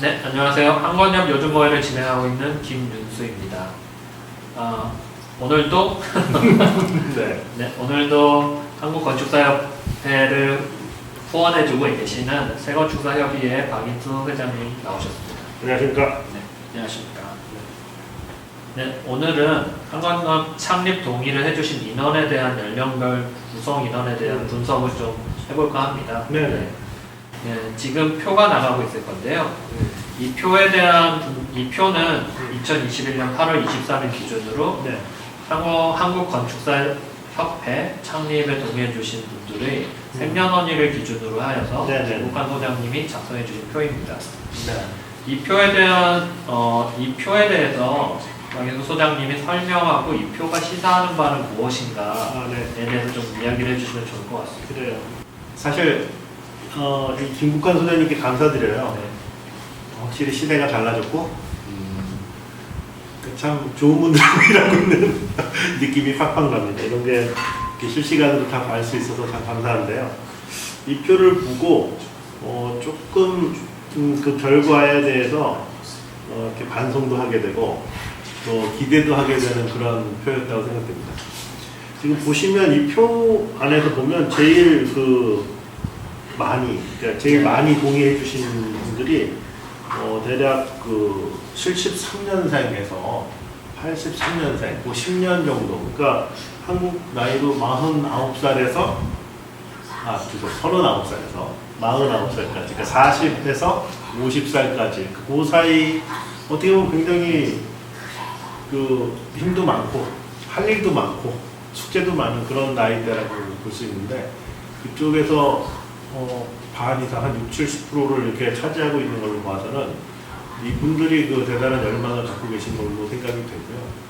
네, 안녕하세요. 한건협 요즘모회를 진행하고 있는 김윤수입니다. 아, 오늘도 네. 네, 오늘도 한국건축사협회를 후원해주고 계시는 세건축사협의회 박인수 회장님 나오셨습니다. 안녕하십니까. 네, 안녕하십니까. 네, 오늘은 한건협 창립 동의를 해주신 인원에 대한 연령별 구성 인원에 대한 분석을 좀 해볼까 합니다. 네 네. 네, 지금 표가 나가고 있을 건데요. 이 표에 대한 이 표는 2021년 8월 23일 기준으로 네. 한국 한국 건축사 협회 창립에 동의해 주신 분들의 생년월일을 기준으로 하여서 네네. 김국환 소장님이 작성해 주신 표입니다. 네. 이 표에 대한 어, 이 표에 대해서 박인수 소장님이 설명하고 이 표가 시사하는 바는 무엇인가에 아, 네. 대해서 좀 이야기를 해주시면 좋을 것 같습니다. 그래요. 사실 어, 이 김국환 소장님께 감사드려요. 네. 확실히 시대가 달라졌고 음, 그참 좋은 분들하고 일하고 있는 느낌이 팍팍 납니다. 이런 게 이렇게 실시간으로 다 알 수 있어서 참 감사한데요. 이 표를 보고 어, 조금 음, 그 결과에 대해서 어, 이렇게 반성도 하게 되고 또 기대도 하게 되는 그런 표였다고 생각됩니다. 지금 보시면 이 표 안에서 보면 제일 그 많이, 그러니까 제일 많이 동의해 주신 분들이 어, 대략 그 73년생에서 83년생, 그 10년 정도. 그러니까 한국 나이로 49살에서 아, 죄송, 39살에서 49살까지, 그러니까 40에서 50살까지 그 사이 어떻게 보면 굉장히 그 힘도 많고 할 일도 많고 숙제도 많은 그런 나이대라고 볼 수 있는데 그쪽에서 어, 반 이상 한 60, 70%를 이렇게 차지하고 있는 걸로 봐서는 이분들이 그 대단한 열망을 갖고 계신 걸로 생각이 되고요.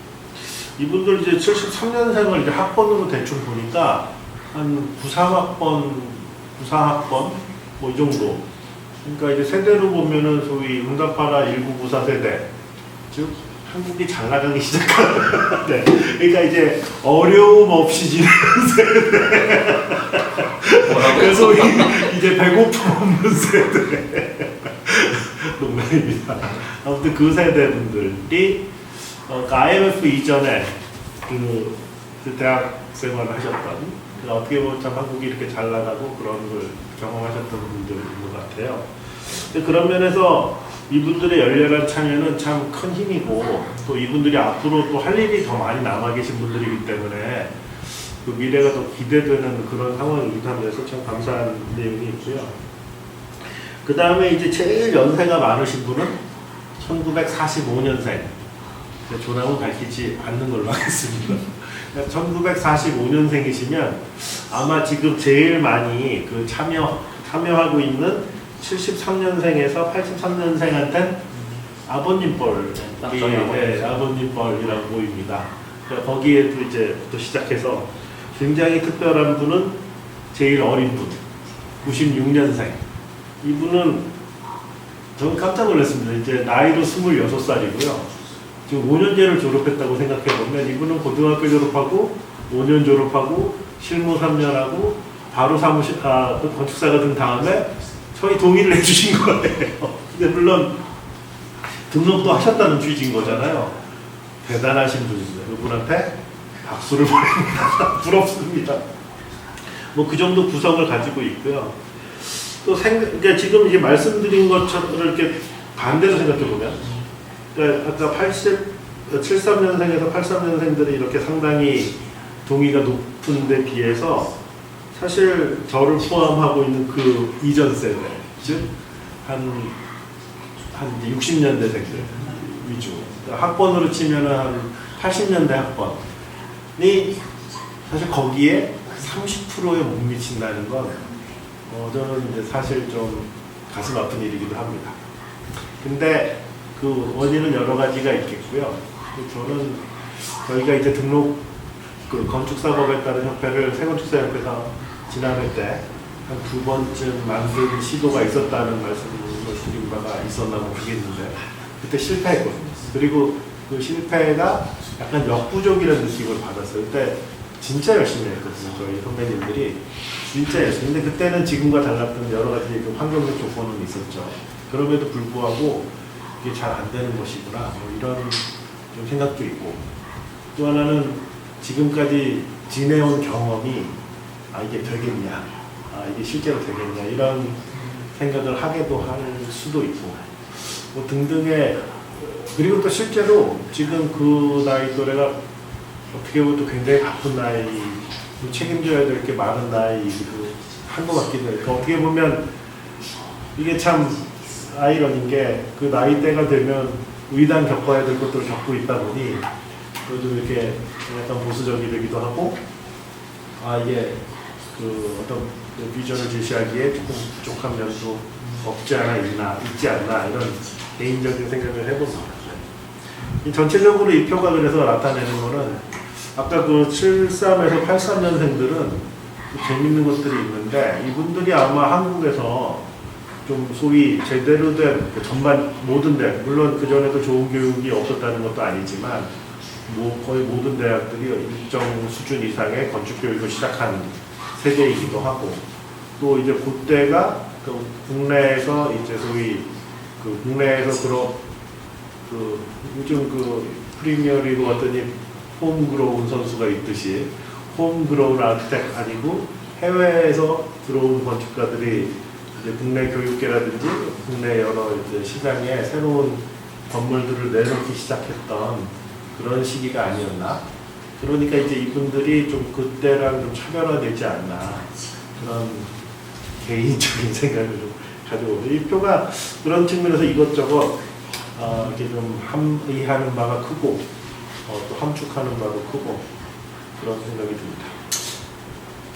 이분들 이제 73년생을 이제 학번으로 대충 보니까 한 93학번, 94학번 뭐 이 정도. 그러니까 이제 세대로 보면은 소위 응답하라 1994 세대. 즉 한국이 잘 나가기 시작한. 네. 그러니까 이제 어려움 없이 지내는 세대. 그래서 이- 이제 배고픔 없는 세대. 농담입니다. 아무튼 그 세대 분들이 어, 그 IMF 이전에 그, 그 대학 생활을 하셨던 그 어떻게 보면 참 한국이 이렇게 잘 나가고 그런 걸 경험하셨던 분들인 것 같아요. 그런 면에서 이분들의 열렬한 참여는 참 큰 힘이고 또 이분들이 앞으로 또 할 일이 더 많이 남아 계신 분들이기 때문에 그 미래가 더 기대되는 그런 상황이기도 하면서 참 감사한 내용이 있고요. 그 다음에 이제 제일 연세가 많으신 분은 1945년생. 조남은 밝히지 않는 걸로 하겠습니다. 1945년생이시면 아마 지금 제일 많이 그 참여, 참여하고 있는 73년생에서 83년생한테는 아버님 뻘이 저희 아버님. 네, 아버님 뻘이라고 보입니다. 그러니까 거기에 또 이제 또 시작해서 굉장히 특별한 분은 제일 어린 분, 96년생. 이분은 저는 깜짝 놀랐습니다. 이제 나이로 26살이고요. 지금 5년제를 졸업했다고 생각해 보면 이분은 고등학교 졸업하고 5년 졸업하고 실무 3년하고 바로 사무실 아, 그 건축사가 된 다음에 저희 동의를 해주신 거예요. 근데 물론 등록도 하셨다는 취지인 거잖아요. 대단하신 분입니다. 그분한테 박수를 보냅니다. 부럽습니다. 뭐 그 정도 구성을 가지고 있고요. 또 생, 그러니까 지금 이제 말씀드린 것처럼 이렇게 반대로 생각해 보면, 그러니까 아까 80, 73년생에서 83년생들이 이렇게 상당히 동의가 높은 데 비해서 사실 저를 포함하고 있는 그 이전 세대, 즉, 한, 한 60년대생들 위주. 그러니까 학번으로 치면은 한 80년대 학번이 사실 거기에 30%에 못 미친다는 건 어, 저는 이제 사실 좀 가슴 아픈 일이기도 합니다. 근데 그 원인은 여러 가지가 있겠고요. 그 저는 저희가 이제 등록 그 건축사법에 따른 협회를 세건축사협회가 지난해 때 한 두 번쯤 만든 시도가 있었다는 말씀을 드린 바가 있었나 모르겠는데 그때 실패했거든요. 그리고 그 실패가 약간 역부족이라는 느낌을 받았어요. 그때 진짜 열심히 했거든요. 저희 선배님들이 진짜 열심히. 근데 그때는 지금과 달랐던 여러 가지 그 환경적 조건은 있었죠. 그럼에도 불구하고 이게 잘 안 되는 것이구나 뭐 이런 좀 생각도 있고 또 하나는 지금까지 지내온 경험이 아 이게 되겠냐 아 이게 실제로 되겠냐 이런 생각을 하게도 할 수도 있고 뭐 등등의 그리고 또 실제로 지금 그 나이 또래가 어떻게 보면 또 굉장히 바쁜 나이 또 책임져야 될 게 많은 나이기도 한 것 같기도 해요. 그러니까 어떻게 보면 이게 참 아이러니인 게 그 나이대가 되면 의단 겪어야 될 것들을 겪고 있다 보니 요즘 이렇게 약간 보수적이 되기도 하고 아 이게 그 어떤 그 비전을 제시하기에 조금 부족한 면도 없지 않아 있나 있지 않나 이런 개인적인 생각을 해봅니다. 이 전체적으로 이 표가 그래서 나타내는 거는 아까 그 73에서 83년생들은 재밌는 것들이 있는데 이분들이 아마 한국에서 좀 소위 제대로 된그 전반 모든 대 물론 그 전에도 좋은 교육이 없었다는 것도 아니지만 뭐 거의 모든 대학들이 일정 수준 이상의 건축 교육을 시작한 세대이기도 하고 또 이제 그때가 그 국내에서 이제 소위 그 국내에서 그런 그 요즘 그 프리미어리그 왔더니 홈그로운 선수가 있듯이 홈그로운 아키텍 아니고 해외에서 들어온 건축가들이 이제 국내 교육계라든지 국내 여러 이제 시장에 새로운 건물들을 내놓기 시작했던 그런 시기가 아니었나. 그러니까 이제 이분들이 좀 그때랑 좀 차별화되지 않나 그런 개인적인 생각을 좀 가지고 이 표가 그런 측면에서 이것저것 어, 이렇게 좀 함의하는 바가 크고 어, 또 함축하는 바도 크고 그런 생각이 듭니다.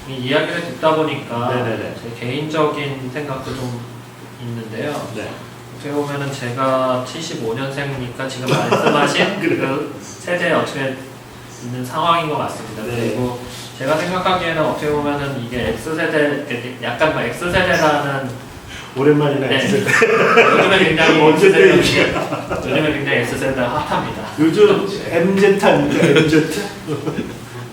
이 이야기를 듣다 보니까 네네네. 제 개인적인 생각도 좀 있는데요. 네. 어떻게 보면은 제가 75년생이니까 지금 말씀하신 그 세대에 어떻게 있는 상황인 것 같습니다. 네. 그리고 제가 생각하기에는 어떻게 보면은 이게 X세대, 약간 뭐 X세대라는 오랜만이네. 네. 진짜. 요즘에 굉장히 언제 X세대가 요즘에 굉장히 X세대가 핫합니다. 요즘 MZ 아닙니까? MZ?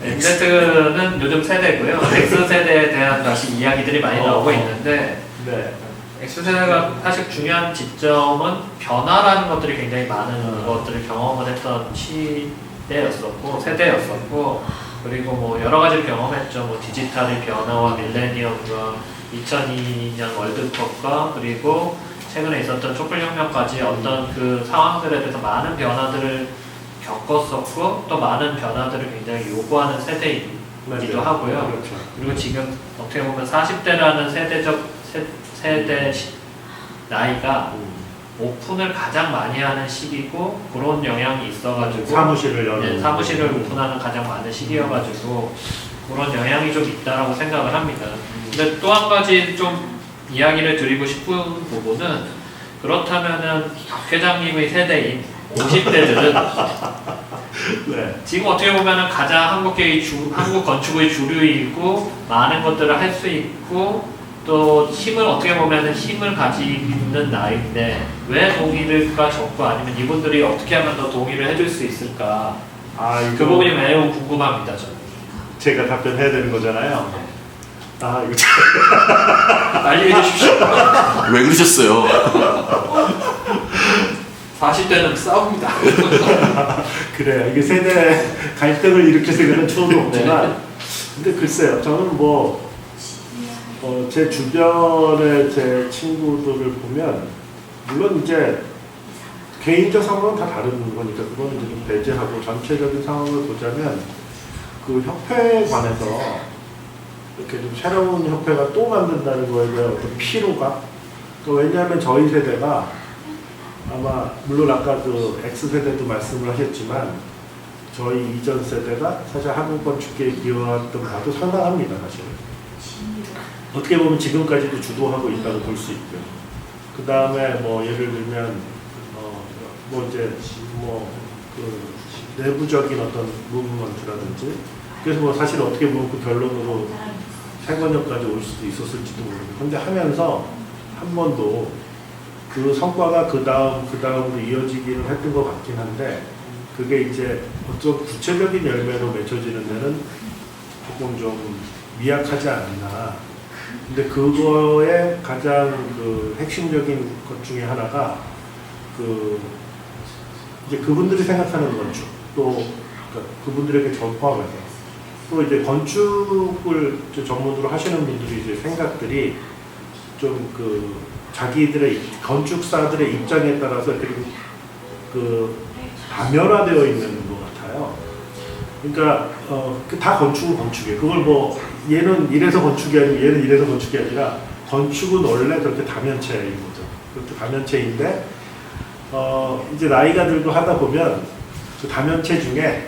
X는 요즘 세대고요. X세대에 대한 다시 이야기들이 많이 나오고 어. 있는데 네. X세대가 사실 중요한 지점은 변화라는 것들이 굉장히 많은 음. 것들을 경험을 했던 시 대였었고 세대였었고 그리고 뭐 여러 가지를 경험했죠. 뭐 디지털의 변화와 밀레니엄과 2002년 월드컵과 그리고 최근에 있었던 촛불혁명까지 어떤 그 상황들에 대해서 많은 변화들을 겪었었고 또 많은 변화들을 굉장히 요구하는 세대이기도. 하고요. 그렇죠. 그리고 지금 어떻게 보면 40대라는 세대적 세, 세대 시- 나이가 음. 오픈을 가장 많이 하는 시기고 그런 영향이 있어가지고 사무실을 여는 네, 사무실을 오픈하는 가장 많은 시기여가지고 그런 영향이 좀 있다라고 생각을 합니다. 근데 또 한 가지 좀 이야기를 드리고 싶은 부분은 그렇다면은 박 회장님의 세대인 50대들은 네. 지금 어떻게 보면은 가장 한국계의 주, 한국 건축의 주류이고 많은 것들을 할 수 있고 또 힘을 어떻게 보면은 힘을 가지는 나이인데 왜 동의를가 적고 아니면 이분들이 어떻게 하면 더 동의를 해줄 수 있을까 아, 그 부분이 매우 궁금합니다 저는 제가 답변해야 되는 거잖아요. 아, 이거 참- 빨리 해주십시오 왜 그러셨어요? 40대는 싸웁니다 그래요. 이게 세대 갈등을 일으킬 생각은 처음은 없지만, 근데 글쎄요. 저는 뭐, 어, 제 주변의 제 친구들을 보면, 물론 이제 개인적 상황은 다 다른 거니까 그거는 이제 좀 배제하고 전체적인 상황을 보자면 그 협회에 관해서 이렇게 좀 새로운 협회가 또 만든다는 거에 대한 어떤 피로가 그러니까 왜냐하면 저희 세대가 아마 물론 아까 그 X세대도 말씀을 하셨지만 저희 이전 세대가 사실 한국 건축계에 기여했던 바도 상당합니다 사실 어떻게 보면 지금까지도 주도하고 있다고 볼 수 있고요. 그 다음에 뭐 예를 들면 어 뭐 이제 뭐그 내부적인 어떤 무브먼트라든지 그래서 뭐 사실 어떻게 보면 그 결론으로 세번역까지 올 수도 있었을지도 모르고 근데 하면서 한 번도 그 성과가 그 다음 그 다음으로 이어지기는 했던 것 같긴 한데 그게 이제 어떤 구체적인 열매로 맺혀지는 데는 조금 좀 미약하지 않나 근데 그거의 가장 그 핵심적인 것 중에 하나가 그 이제 그분들이 생각하는 건축 또 그러니까 그분들에게 저 포함해서 또 이제 건축을 전문으로 하시는 분들이 이제 생각들이 좀 그 자기들의 입- 건축사들의 입장에 따라서 좀그 다면화되어 있는. 그러니까 어, 그다 건축은 건축이에요. 그걸 뭐 얘는 이래서 건축이 아니고 얘는 이래서 건축이 아니라 건축은 원래 그렇게 다면체인 거죠. 그렇게 다면체인데 어, 이제 나이가 들고 하다 보면 그 다면체 중에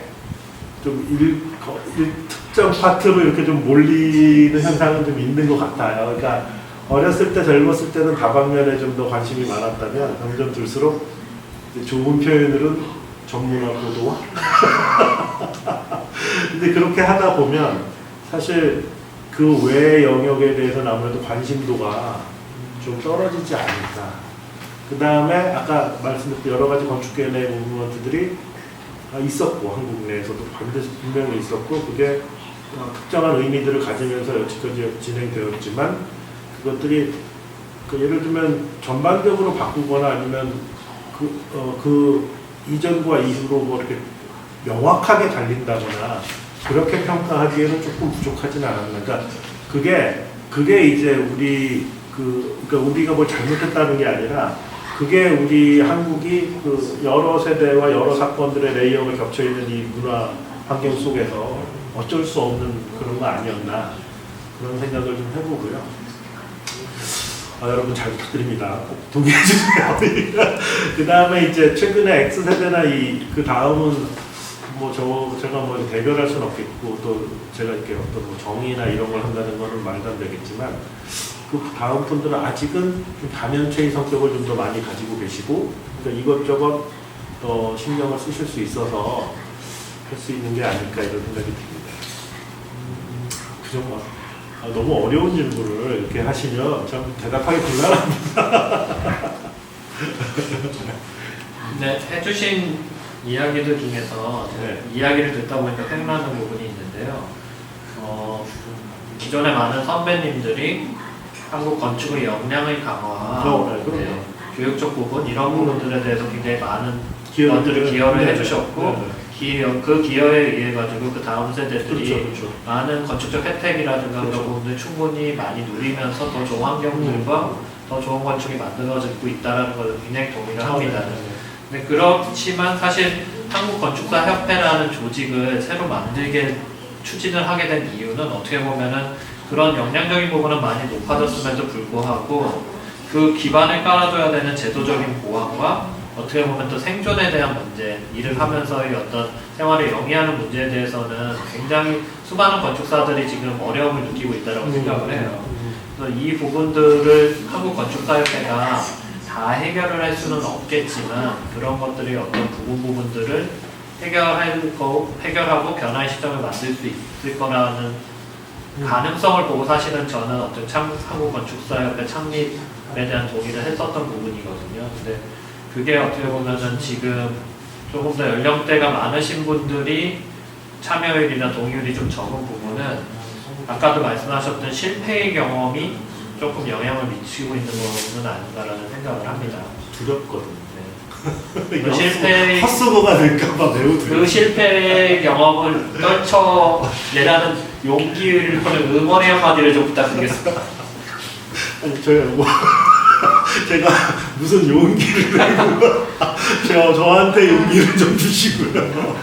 좀 일, 거- 일 특정 파트로 이렇게 좀 몰리는 현상은 좀 있는 것 같아요. 그러니까 어렸을 때 젊었을 때는 다방면에 좀 더 관심이 많았다면 점점 들수록 좋은 표현으로는 전문화 고도화 근데 그렇게 하다 보면 사실 그 외 영역에 대해서는 아무래도 관심도가 좀 떨어지지 않을까. 그 다음에 아까 말씀드린 여러 가지 건축계 내 무브먼트들이 아, 있었고 한국 내에서도 반드시 분명히 있었고 그게 어, 특정한 의미들을 가지면서 여지까지 진행되었지만 그것들이 그 예를 들면 전반적으로 바꾸거나 아니면 그, 어, 그 이전과 이후로 뭐 이렇게 명확하게 달린다거나 그렇게 평가하기에는 조금 부족하진 않았나. 그러니까 그게 그게 이제 우리 그 그러니까 우리가 뭘 잘못했다는 게 아니라 그게 우리 한국이 그 여러 세대와 여러 사건들의 레이어가 겹쳐 있는 이 문화 환경 속에서 어쩔 수 없는 그런 거 아니었나 그런 생각을 좀 해보고요. 아, 여러분 잘 부탁드립니다. 꼭 동의해 주세요. 그 다음에 이제 최근에 X 세대나 이 그 다음은 뭐 저 제가 뭐 대별할 수는 없겠고 또 제가 이렇게 어떤 뭐 정의나 이런 걸 한다는 거는 말도 안 되겠지만 그 다음 분들은 아직은 좀 다면체의 성격을 좀 더 많이 가지고 계시고 그러니까 이것저것 더 신경을 쓰실 수 있어서 할 수 있는 게 아닐까 이런 생각이 듭니다. 음, 그 정도. 아, 너무 어려운 질문을 이렇게 하시면 참 대답하기 곤란합니다. 네, 해주신 이야기들 중에서 네. 이야기를 듣다 보니까 생각나는 부분이 있는데요. 어, 기존의 많은 선배님들이 한국 건축의 역량의 강화, 어, 네. 네, 교육적 부분 이런 음. 부분들에 대해서 굉장히 많은 것들을 기여를 네, 해주셨고 네, 네. 기여, 그 기여에 의해 가지고 그 다음 세대들이 그렇죠, 그렇죠. 많은 건축적 혜택이라든가 그렇죠. 그런 부분들 충분히 많이 누리면서 더 좋은 환경들과 음. 더 좋은 건축이 만들어지고 있다는 걸 굉장히 동의를 아, 합니다. 네, 네. 네, 그렇지만 사실 한국 건축사 협회라는 조직을 새로 만들게 추진을 하게 된 이유는 어떻게 보면은 그런 역량적인 부분은 많이 높아졌음에도 불구하고 그 기반을 깔아줘야 되는 제도적인 보완과 어떻게 보면 또 생존에 대한 문제, 일을 하면서의 어떤 생활을 영위하는 문제에 대해서는 굉장히 수많은 건축사들이 지금 어려움을 느끼고 있다고 생각을 해요. 음, 그래서 이 부분들을 한국 건축사협회가 다 해결을 할 수는 없겠지만 그런 것들이 어떤 부분 부분들을 해결할 거 해결하고 변화의 시점을 만들 수 있을 거라는 음. 가능성을 보고 사실은 저는 어떤 참 한국 건축사협회 창립에 대한 동의를 했었던 부분이거든요. 근데 그게 어떻게 보면은 지금 조금 더 연령대가 많으신 분들이 참여율이나 동의율이 좀 적은 부분은 아까도 말씀하셨던 실패의 경험이 조금 영향을 미치고 있는 부분은 아닌가라는 생각을 합니다. 두렵거든요. 네. 그 실패- 헛수고가 될까봐 매우 그 두렵. 실패의 경험을 떨쳐 내라는 용기를 보는 응원의 한마디를 좀 부탁드리겠습니다. 아니 뭐 제가 무슨 용기를 내고 저 저한테 용기를 좀 주시고요.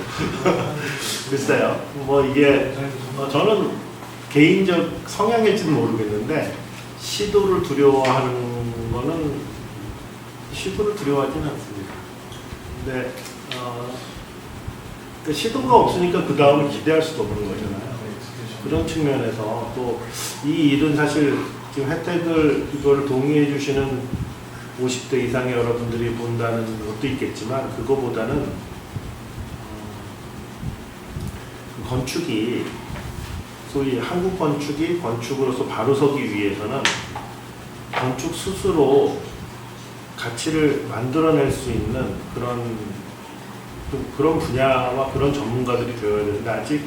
글쎄요. 뭐 이게 어, 저는 개인적 성향일지는 모르겠는데 시도를 두려워하는 거는 시도를 두려워하지는 않습니다. 근데 어, 그 시도가 없으니까 그 다음을 기대할 수도 없는 거잖아요. 그런 측면에서 또 이 일은 사실 지금 혜택을 이걸 동의해 주시는 50대 이상의 여러분들이 본다는 것도 있겠지만 그거보다는 어, 그 건축이 소위 한국 건축이 건축으로서 바로 서기 위해서는 건축 스스로 가치를 만들어낼 수 있는 그런 좀 그런 분야와 그런 전문가들이 되어야 되는데 아직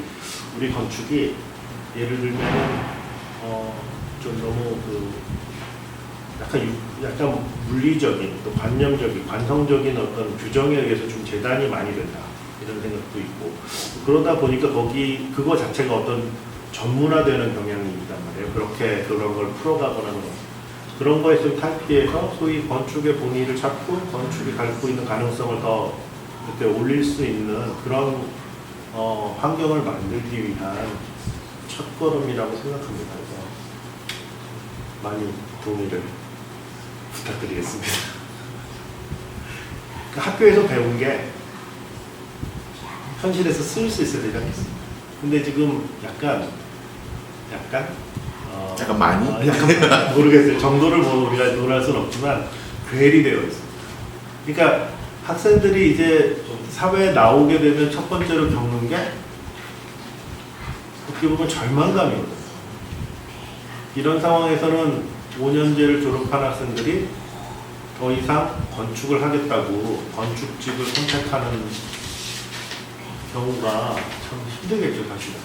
우리 건축이 예를 들면 어, 좀 너무 그 약간 유- 약간 물리적인 또 관념적인 관성적인 어떤 규정에 의해서 좀 재단이 많이 된다 이런 생각도 있고 그러다 보니까 거기 그거 자체가 어떤 전문화되는 경향이 있단 말이에요. 그렇게 그런 걸 풀어가거나 그런 거에 좀 탈피해서 소위 건축의 본의를 찾고 건축이 갖고 있는 가능성을 더 그때 올릴 수 있는 그런 어, 환경을 만들기 위한 첫걸음이라고 생각합니다. 그래서 많이 동의를 부탁드리겠습니다. 그 학교에서 배운 게 현실에서 쓸 수 있어야 되지 않겠습니까? 근데 지금 약간 약간 어, 약간 많이? 어, 약간 모르겠어요. 정도를 뭐 우리가 논할 수는 없지만 괴리되어 있습니다. 그러니까 학생들이 이제 사회에 나오게 되면 첫 번째로 겪는 게 어떻게 보면 절망감이거든요. 이런 상황에서는 5년제를 졸업한 학생들이 더 이상 건축을 하겠다고 건축집을 선택하는 경우가 참 힘들겠죠, 사실은.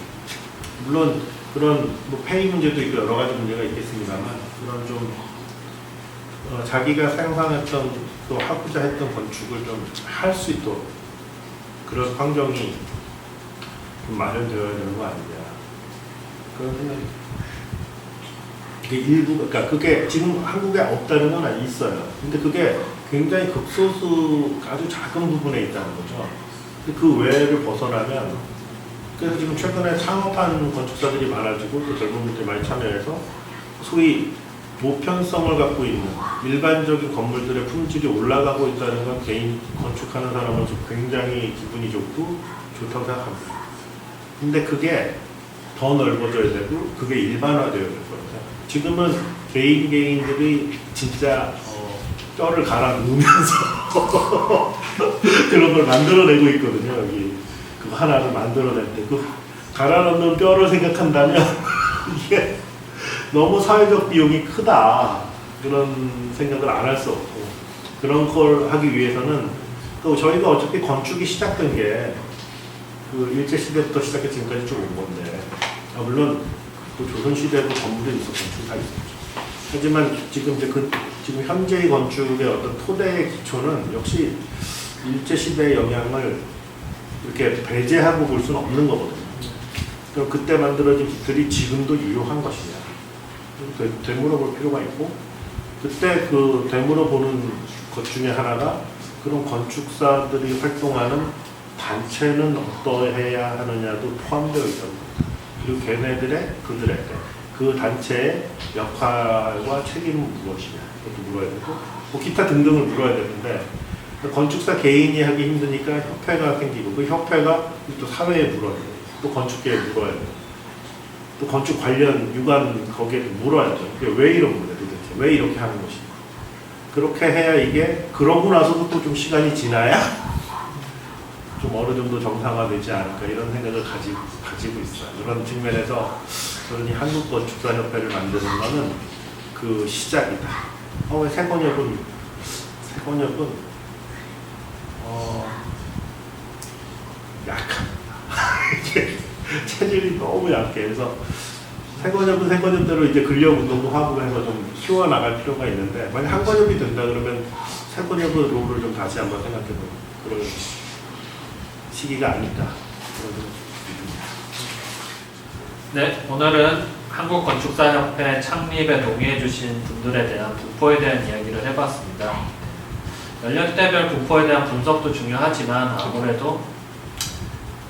물론 그런 뭐 페이 문제도 있고 여러 가지 문제가 있겠습니다만 그런 좀 어, 자기가 상상했던 또 하고자 했던 건축을 좀 할 수 있도록 그런 환경이 좀 마련되어야 되는 거 아니냐 그런 생각이 그게 일부 그러니까 그게 지금 한국에 없다는 건 있어요. 근데 그게 굉장히 극소수 아주 작은 부분에 있다는 거죠. 그 외를 벗어나면 그래서 지금 최근에 창업한 건축사들이 많아지고 또 젊은 분들이 많이 참여해서 소위 보편성을 갖고 있는 일반적인 건물들의 품질이 올라가고 있다는 건 개인 건축하는 사람은 좀 굉장히 기분이 좋고 좋다고 생각합니다. 근데 그게 더 넓어져야 되고 그게 일반화되어야 될 거예요. 지금은 개인 개인들이 진짜 어, 뼈를 갈아 누우면서 그런 걸 만들어내고 있거든요. 여기 그 하나를 만들어낼 때 그 갈아 넣는 뼈를 생각한다면 이게 너무 사회적 비용이 크다 그런 생각을 안 할 수 없고 그런 걸 하기 위해서는 또 저희가 어차피 건축이 시작된 게그 일제 시대부터 시작해 지금까지 쭉 온 건데 아, 물론 그 조선 시대도 건물이 있었 건축 다 있었죠. 하지만 지금 이제 그 지금 현재의 건축의 어떤 토대의 기초는 역시 일제 시대의 영향을 이렇게 배제하고 볼 수는 없는 거거든요. 그럼 그때 만들어진 기술이 지금도 유효한 것이냐 되, 되물어볼 필요가 있고 그때 그 되물어보는 것 중에 하나가 그런 건축사들이 활동하는 단체는 어떠해야 하느냐도 포함되어 겁니다. 그리고 걔네들의 그들의 그 단체의 역할과 책임은 무엇이냐 그것도 물어야 되고 뭐 기타 등등을 물어야 되는데 건축사 개인이 하기 힘드니까 협회가 생기고 그 협회가 또 사회에 물어야 돼요. 또 건축계에 물어야 돼요. 또 건축 관련 유관 거기에 물어야죠. 그게 왜 이런 거냐 도대체 왜 이렇게 하는 것인가. 그렇게 해야 이게 그러고 나서도 또 좀 시간이 지나야 좀 어느 정도 정상화되지 않을까 이런 생각을 가지, 가지고 있어요. 그런 측면에서 저는 이 한국건축사협회를 만드는 거는 그 시작이다. 어, 왜 세번역은 세번역은 어, 약합니다. 체질이 너무 약해. 그래서 세권역은 세권역대로 이제 근력 운동도 하고 해서 좀 키워 나갈 필요가 있는데 만약 한 권역이 된다 그러면 세권역의 롤을 좀 다시 한번 생각해보는 그런 시기가 듭니다. 네, 오늘은 한국건축사협회 창립에 동의해주신 분들에 대한 분포에 대한 이야기를 해봤습니다. 연령대별 분포에 대한 분석도 중요하지만 아무래도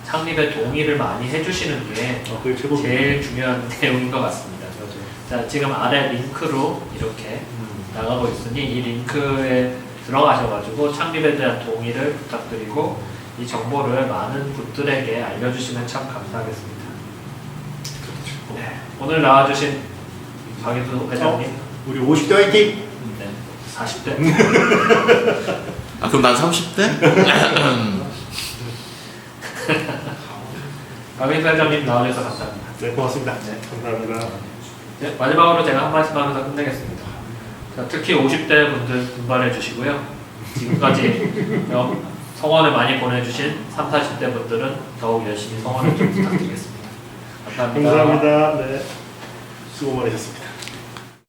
창립에 동의를 많이 해주시는 게 최고. 제일 중요한 내용인 것 같습니다. 맞아요. 자, 지금 아래 링크로 이렇게 음. 나가고 있으니 이 링크에 들어가셔가지고 창립에 대한 동의를 부탁드리고 이 정보를 많은 분들에게 알려주시면 참 감사하겠습니다. 네, 오늘 나와주신 박인수 회장님, 우리 50대 화이팅! 네, 40대, 아 그럼 난 30대? 박인수 회장님 나와주셔서 감사합니다. 네 고맙습니다. 네. 감사합니다. 네, 마지막으로 제가 한 말씀 하면서 끝내겠습니다. 자, 특히 50대 분들 분발해 주시고요. 지금까지 어, 성원을 많이 보내주신 3, 40대 분들은 더욱 열심히 성원을 좀 부탁드리겠습니다. 감사합니다. 감사합니다. 네. 수고 많으셨습니다.